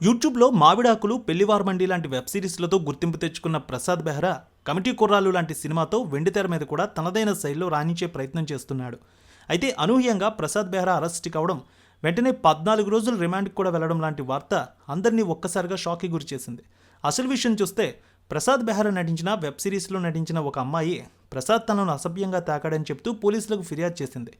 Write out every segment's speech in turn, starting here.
యూట్యూబ్లో మావిడాకులు పెళ్ళివారమండి లాంటి వెబ్ సిరీస్లతో గుర్తింపు తెచ్చుకున్న ప్రసాద్ బెహ్రా కమిటీ కుర్రాలు లాంటి సినిమాతో వెండితెర మీద కూడా తనదైన శైలిలో రాణించే ప్రయత్నం చేస్తున్నాడు. అయితే అనూహ్యంగా ప్రసాద్ బెహ్రా అరెస్ట్ కావడం వెంటనే పద్నాలుగు రోజులు రిమాండ్కి కూడా వెళ్ళడం లాంటి వార్త అందరినీ ఒక్కసారిగా షాక్కి గురిచేసింది అసలు విషయం చూస్తే ప్రసాద్ బెహ్రా నటించిన వెబ్ సిరీస్లో నటించిన ఒక అమ్మాయి ప్రసాద్ తనను అసభ్యంగా తాకాడని చెప్తూ పోలీసులకు ఫిర్యాదు చేసింది.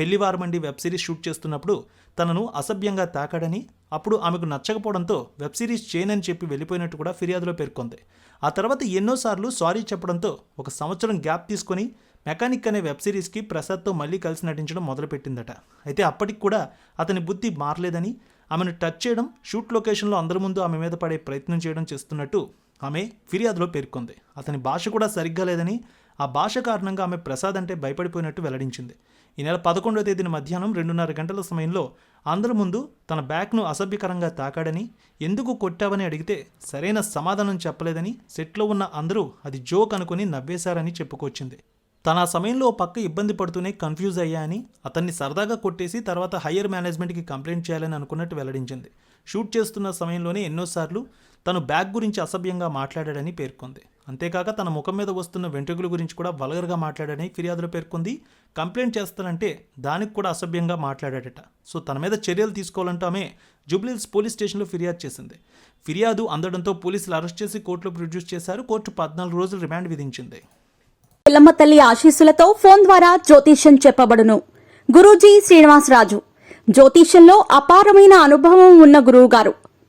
పెళ్ళివారమండి వెబ్ సిరీస్ షూట్ చేస్తున్నప్పుడు తనను అసభ్యంగా తాకాడని అప్పుడు ఆమెకు నచ్చకపోవడంతో వెబ్ సిరీస్ చేయనని చెప్పి వెళ్ళిపోయినట్టు కూడా ఫిర్యాదులో పేర్కొంది. ఆ తర్వాత ఎన్నోసార్లు సారీ చెప్పడంతో ఒక సంవత్సరం గ్యాప్ తీసుకొని మెకానిక్ అనే వెబ్ సిరీస్కి ప్రసాద్తో మళ్ళీ కలిసి నటించడం మొదలుపెట్టిందట. అయితే అప్పటికి కూడా అతని బుద్ధి మారలేదని ఆమెను టచ్ చేయడం షూట్ లొకేషన్లో అందరి ముందు ఆమె మీద పడే ప్రయత్నం చేయడం చేస్తున్నట్టు ఆమె ఫిర్యాదులో పేర్కొంది. అతని భాష కూడా సరిగ్గా లేదని ఆ భాష కారణంగా ఆమె ప్రసాద్ అంటే భయపడిపోయినట్టు వెల్లడించింది. ఈ నెల పదకొండవ తేదీన మధ్యాహ్నం రెండున్నర గంటల సమయంలో అందరి ముందు తన బ్యాగ్ను అసభ్యకరంగా తాకాడని ఎందుకు కొట్టావని అడిగితే సరైన సమాధానం చెప్పలేదని సెట్లో ఉన్న అందరూ అది జోక్ అనుకుని నవ్వేశారని చెప్పుకొచ్చింది. తన ఆ సమయంలో పక్క ఇబ్బంది పడుతూనే కన్ఫ్యూజ్ అయ్యా అని అతన్ని సరదాగా కొట్టేసి తర్వాత హయ్యర్ మేనేజ్మెంట్కి కంప్లైంట్ చేయాలని అనుకున్నట్టు వెల్లడించింది. షూట్ చేస్తున్న సమయంలోనే ఎన్నోసార్లు తను బ్యాగ్ గురించి అసభ్యంగా మాట్లాడాడని పేర్కొంది. అంతేకాక తన ముఖం మీద వస్తున్న వెంట్రుకల గురించి కూడా వల్గర్గా మాట్లాడాడని ఫిర్యాదులో పేర్కొంది. కంప్లైంట్ చేస్తానంటే దానికి కూడా అసభ్యంగా మాట్లాడాడట. సో తన మీద చర్యలు తీసుకోవాలంటూ ఆమె జూబ్లీహిల్స్ పోలీస్ స్టేషన్లో ఫిర్యాదు చేసింది. ఫిర్యాదు అందడంతో పోలీసులు అరెస్ట్ చేసి కోర్టులో ప్రొడ్యూస్ చేశారు. కోర్టు పద్నాలుగు రోజులు రిమాండ్ విధించింది. పిల్లమ్మ తల్లి ఆశీస్సులతో ఫోన్ ద్వారా జ్యోతిష్యం చెప్పబడును. గురూజీ శ్రీనివాసరాజు. జ్యోతిష్యంలో అపారమైన అనుభవం ఉన్న గురువు గారు